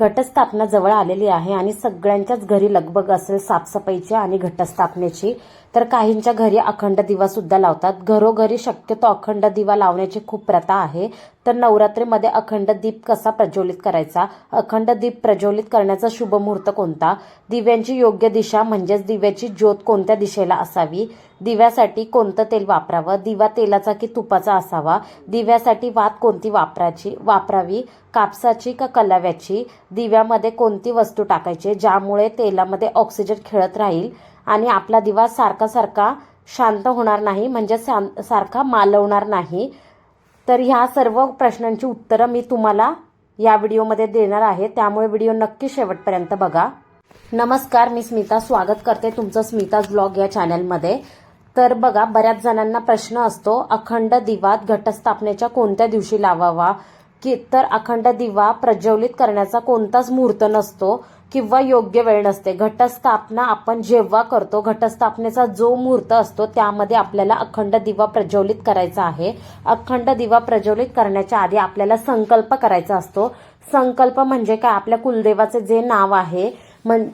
घटस्थापना जवळ आलेली आहे आणि सगळ्यांच्याच घरी लगबग असेल साफसफाईची आणि घटस्थापनेची. तर काहींच्या घरी अखंड दिवा सुद्धा लावतात. घरोघरी शक्यतो अखंड दिवा लावण्याची खूप प्रथा आहे. तर नवरात्रीमध्ये अखंड दीप कसा प्रज्वलित करायचा? अखंड दीप प्रज्वलित करण्याचा शुभ मुहूर्त कोणता? दिव्यांची योग्य दिशा म्हणजेच दिव्याची ज्योत कोणत्या दिशेला असावी? दिव्यासाठी कोणतं तेल वापरावं? दिवा तेलाचा की तुपाचा असावा? दिव्यासाठी वात कोणती वापरायची वापरावी? कापसाची का कलाव्याची? दिव्यामध्ये कोणती वस्तू टाकायची? ज्यामुळे तेलामध्ये ऑक्सिजन खेळत राहील? आणि आपला दिवा सारखा सारखा शांत होणार नाही म्हणजे सारखा मालवणार नाही. तर ह्या सर्व प्रश्नांची उत्तरं मी तुम्हाला या व्हिडिओमध्ये देणार आहे. त्यामुळे व्हिडिओ नक्की शेवटपर्यंत बघा. नमस्कार मी स्मिता. स्वागत करते तुमचं स्मिताज ब्लॉग या चॅनलमध्ये. तर बघा बऱ्याच जणांना प्रश्न असतो अखंड दिवात घटस्थापनेच्या कोणत्या दिवशी लावावा? की तर अखंड दिवा प्रज्वलित करण्याचा कोणताच मुहूर्त नसतो किंवा योग्य वेळ नसते. घटस्थापना आपण जेव्हा करतो घटस्थापनेचा जो मुहूर्त असतो त्यामध्ये आपल्याला अखंड दिवा प्रज्वलित करायचा आहे. अखंड दिवा प्रज्वलित करण्याच्या आधी आपल्याला संकल्प करायचा असतो. संकल्प म्हणजे काय? आपल्या कुलदेवाचे जे नाव आहे म्हण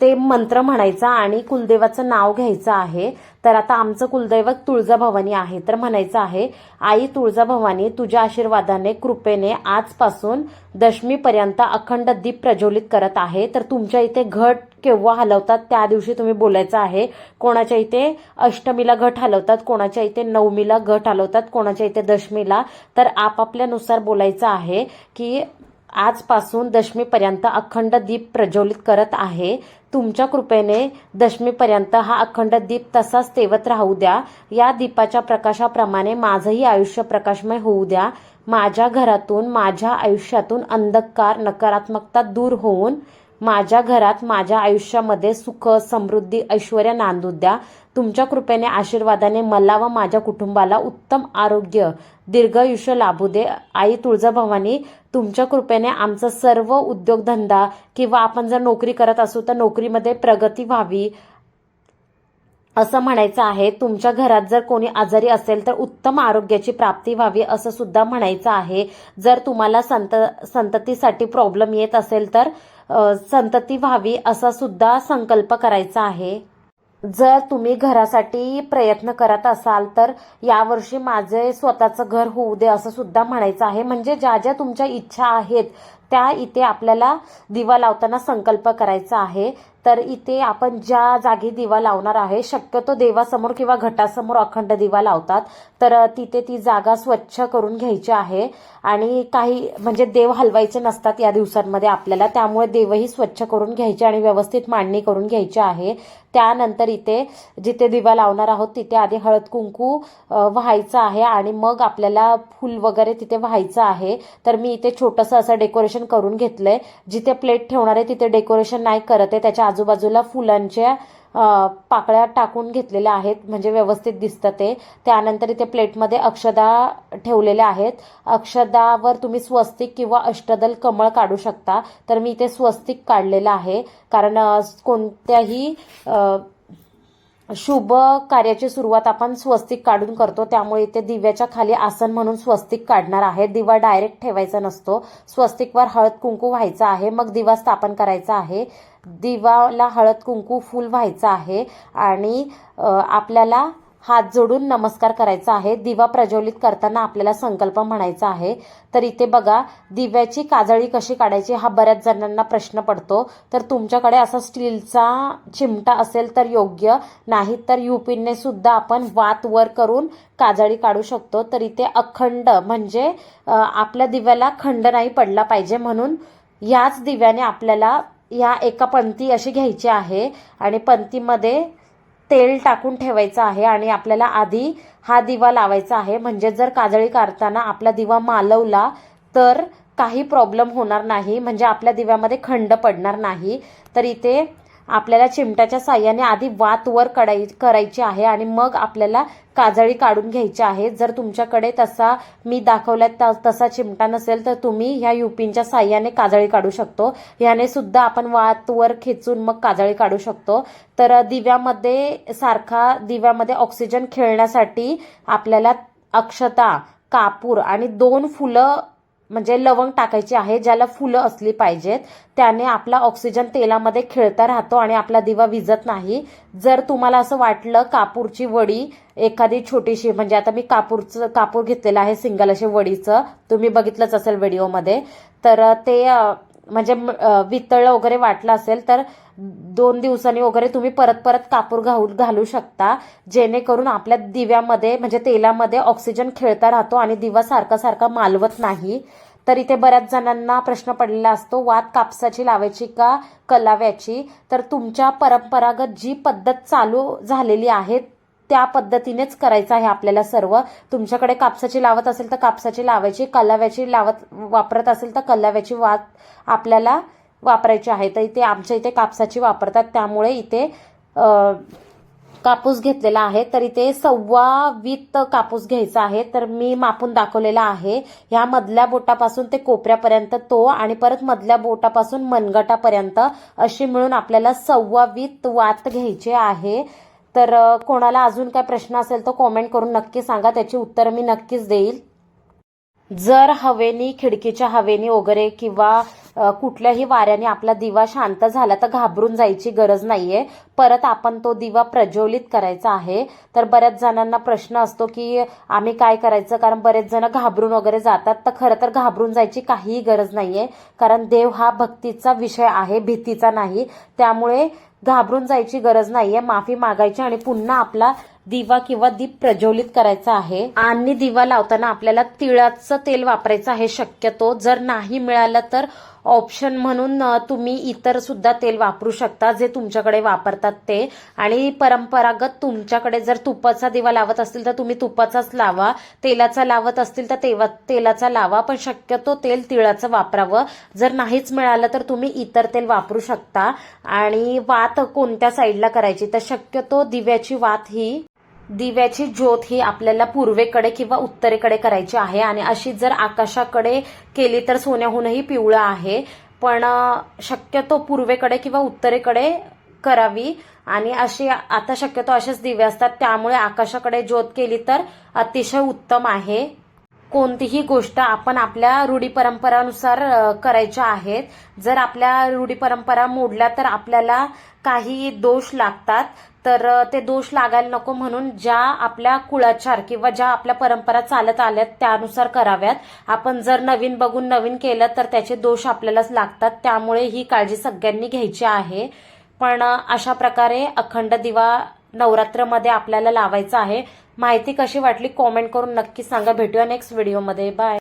ते मंत्र म्हणायचा आणि कुलदेवाचं नाव घ्यायचं आहे. तर आता आमचं कुलदैवत तुळजाभवानी आहे. तर म्हणायचं आहे आई तुळजाभवानी तुझ्या आशीर्वादाने कृपेने आजपासून दशमीपर्यंत अखंड दीप प्रज्वलित करत आहे. तर तुमच्या इथे घट केव्हा हलवतात त्या दिवशी तुम्ही बोलायचं आहे. कोणाच्या इथे अष्टमीला घट हलवतात कोणाच्या इथे नवमीला घट हलवतात कोणाच्या इथे दशमीला. तर आपापल्यानुसार बोलायचं आहे की आजपासून दशमीपर्यंत अखंड दीप प्रज्वलित करत आहे. तुमच्या कृपेने दशमीपर्यंत हा अखंड दीप तसाच तेवत राहू द्या. या दीपाच्या प्रकाशाप्रमाणे माझंही आयुष्य प्रकाशमय होऊ द्या. माझ्या घरातून माझ्या आयुष्यातून अंधकार नकारात्मकता दूर होऊन माझ्या घरात माझ्या आयुष्यामध्ये सुख समृद्धी ऐश्वर नांदू द्या. तुमच्या कृपेने आशीर्वादाने मला व माझ्या कुटुंबाला उत्तम आरोग्य दीर्घायुष्य लाभू दे. आई तुळजाभवानी तुमच्या कृपेने आमचा सर्व उद्योगधंदा किंवा आपण जर नोकरी करत असू तर नोकरीमध्ये प्रगती व्हावी. असं म्हणायचं आहे. तुमच्या घरात जर कोणी आजारी असेल तर उत्तम आरोग्याची प्राप्ती व्हावी असं सुद्धा म्हणायचं आहे. जर तुम्हाला संत संततीसाठी प्रॉब्लेम येत असेल तर संतती व्हावी असा सुद्धा संकल्प करायचा आहे. जर तुम्ही घरासाठी प्रयत्न करत असाल तर यावर्षी माझे स्वतःचं घर होऊ दे असं सुद्धा म्हणायचं आहे. म्हणजे ज्या ज्या तुमच्या इच्छा आहेत त्या इथे आपल्याला दिवा लावताना संकल्प करायचा आहे. तर इथे आपण ज्या जागी दिवा लावणार आहे शक्यतो देवासमोर किंवा घटासमोर अखंड दिवा लावतात. तर तिथे ती जागा स्वच्छ करून घ्यायची आहे. आणि काही म्हणजे देव हलवायचे नसतात या दिवसांमध्ये आपल्याला त्यामुळे देवही स्वच्छ करून घ्यायचे आणि व्यवस्थित मांडणी करून घ्यायची आहे. त्यानंतर इथे जिथे दिवा लावणार आहोत तिथे आधी हळद कुंकू व्हायचं आहे आणि मग आपल्याला फुल वगैरे तिथे व्हायचं आहे. तर मी इथे छोटंसं असं डेकोरेशन करून घेतलंय. जिथे प्लेट ठेवणार आहे तिथे डेकोरेशन नाही करत आहे. त्याच्या आजूबाजूला फुलांच्या पाकळ्या टाकून घेतलेल्या आहेत. म्हणजे व्यवस्थित दिसतं ते. त्यानंतर इथे प्लेटमध्ये अक्षदा ठेवलेल्या आहेत. अक्षदावर तुम्ही स्वस्तिक किंवा अष्टदल कमळ काढू शकता. तर मी इथे स्वस्तिक काढलेलं आहे. कारण कोणत्याही शुभ कार्याची सुरुवात आपण स्वस्तिक काढून करतो. त्यामुळे इथे दिव्याच्या खाली आसन म्हणून स्वस्तिक काढणार आहे. दिवा डायरेक्ट ठेवायचा नसतो. स्वस्तिकवर हळद कुंकू व्हायचा आहे. मग दिवा स्थापन करायचा आहे. दिवाला हळद कुंकू फुल व्हायचं आहे. आणि आपल्याला हात जोडून नमस्कार करायचा आहे. दिवा प्रज्वलित करताना आपल्याला संकल्प म्हणायचा आहे. तर इथे बघा दिव्याची काजळी कशी काढायची हा बऱ्याच जणांना प्रश्न पडतो. तर तुमच्याकडे असा स्टीलचा चिमटा असेल तर योग्य नाही तर युपीने सुद्धा आपण वात वर करून काजळी काढू शकतो. तर इथे अखंड म्हणजे आपल्या दिव्याला खंड नाही पडला पाहिजे म्हणून याच दिव्याने आपल्याला या एका पंक्ती अशी घ्यायची आहे आणि पंक्तीमध्ये तेल टाकून ठेवायचं आहे आणि आपल्याला आधी हा दिवा लावायचा आहे. म्हणजे जर काजळी काढताना आपला दिवा मालवला तर काही प्रॉब्लेम होणार नाही. म्हणजे आपल्या दिव्यामध्ये खंड पडणार नाही. तर इथे आपल्याला चिमट्याच्या साह्याने आधी वात वर कडाई करायची आहे आणि मग आपल्याला काजळी काढून घ्यायची आहे. जर तुमच्याकडे तसा मी दाखवल्यात त- तसा चिमटा नसेल तर तुम्ही ह्या युपींच्या साह्याने काजळी काढू शकतो. ह्याने सुद्धा आपण वात वर खेचून मग काजळी काढू शकतो. तर दिव्यामध्ये सारखा दिव्यामध्ये ऑक्सिजन खेळण्यासाठी आपल्याला अक्षता कापूर आणि दोन फुलं म्हणजे लवंग टाकायची आहे ज्याला फुलं असली पाहिजेत. त्याने आपला ऑक्सिजन तेलामध्ये खेळता राहतो आणि आपला दिवा विजत नाही. जर तुम्हाला असं वाटलं कापूरची वडी एखादी छोटीशी म्हणजे आता मी कापूरचं कापूर घेतलेलं आहे सिंगल असे वडीचं. तुम्ही बघितलंच असेल व्हिडिओमध्ये तर ते म्हणजे अं, वितळलं वगैरे वाटलं असेल तर दोन दिवसांनी वगैरे तुम्ही परत परत कापूर घाऊ घालू शकता. जेणेकरून आपल्या दिव्यामध्ये म्हणजे तेलामध्ये ऑक्सिजन खेळता राहतो आणि दिवा सारखा सारखा मालवत नाही. तर इथे बऱ्याच जणांना प्रश्न पडलेला असतो वात कापसाची लावायची का कलाव्याची? तर तुमच्या परंपरागत जी पद्धत चालू झालेली आहे त्या पद्धतीनेच करायचं आहे आपल्याला सर्व. तुमच्याकडे कापसाची लावत असेल तर कापसाची लावायची कलाव्याची लावत वापरत असेल तर कलाव्याची वात आपल्याला वापरायची आहे. तर इथे आमच्या इथे कापसाची वापरतात. त्यामुळे इथे कापूस घेतलेला आहे. तर इथे सव्वा वीत कापूस घ्यायचा आहे. तर मी मापून दाखवलेला आहे. ह्या मधल्या बोटापासून ते कोपऱ्यापर्यंत तो आणि परत मधल्या बोटापासून मनगटापर्यंत अशी मिळून आपल्याला सव्वा वीत वात घ्यायची आहे. तर कोणाला अजून काय प्रश्न असेल तर कॉमेंट करून नक्की सांगा. त्याची उत्तर मी नक्कीच देईल. जर हवेनी खिडकीच्या हवेनी वगैरे किंवा कुठल्याही वाऱ्याने आपला दिवा शांत झाला तर घाबरून जायची गरज नाहीये. परत आपण तो दिवा प्रज्वलित करायचा आहे. तर बऱ्याच जणांना प्रश्न असतो की आम्ही काय करायचं? कारण बरेच जण घाबरून वगैरे जातात. तर खरं तर घाबरून जायची काहीही गरज नाहीये. कारण देव हा भक्तीचा विषय आहे भीतीचा नाही. त्यामुळे घाबरून जायची गरज नाहीये. माफी मागायची आणि पुन्हा आपला दिवा किंवा दीप प्रज्वलित करायचा आहे आणि दिवा लावताना आपल्याला तिळाचं तेल वापरायचं आहे शक्यतो. जर नाही मिळालं तर ऑप्शन म्हणून तुम्ही इतर सुद्धा तेल वापरू शकता जे तुमच्याकडे वापरतात ते. आणि परंपरागत तुमच्याकडे जर तुपाचा दिवा लावत असतील तर तुम्ही तुपाचाच लावा. तेलाचा लावत असतील तर तेवा तेलाचा लावा. पण शक्यतो तेल तिळाचं वापरावं. जर नाहीच मिळालं तर तुम्ही इतर तेल वापरू शकता. आणि वात कोणत्या साईडला करायची? तर शक्यतो दिव्याची वात ही दिव्याची ज्योत ही आपल्याला पूर्वेकडे किंवा उत्तरेकडे करायची आहे. आणि अशी जर आकाशाकडे केली तर सोन्याहूनही पिवळं आहे. पण शक्यतो पूर्वेकडे किंवा उत्तरेकडे करावी. आणि अशी आता शक्यतो असेच दिवे असतात. त्यामुळे आकाशाकडे ज्योत केली तर अतिशय उत्तम आहे. कोणतीही गोष्ट आपण आपल्या रूढी परंपरानुसार करायच्या आहेत. जर आपल्या रूढी परंपरा मोडल्या तर आपल्याला काही दोष लागतात. तर ते दोष लागायला नको म्हणून ज्या आपल्या कुळाचार किंवा ज्या आपल्या परंपरा चालत आल्यात त्यानुसार कराव्यात. आपण जर नवीन बघून नवीन केलं तर त्याचे दोष आपल्यालाच लागतात. त्यामुळे ही काळजी सगळ्यांनी घ्यायची आहे. पण अशा प्रकारे अखंड दिवा नवरात्रमध्ये आपल्याला लावायचा आहे. माहिती कशी वाटली? कॉमेंट करून नक्की सांगा. भेटूया नेक्स्ट व्हिडिओमध्ये बाय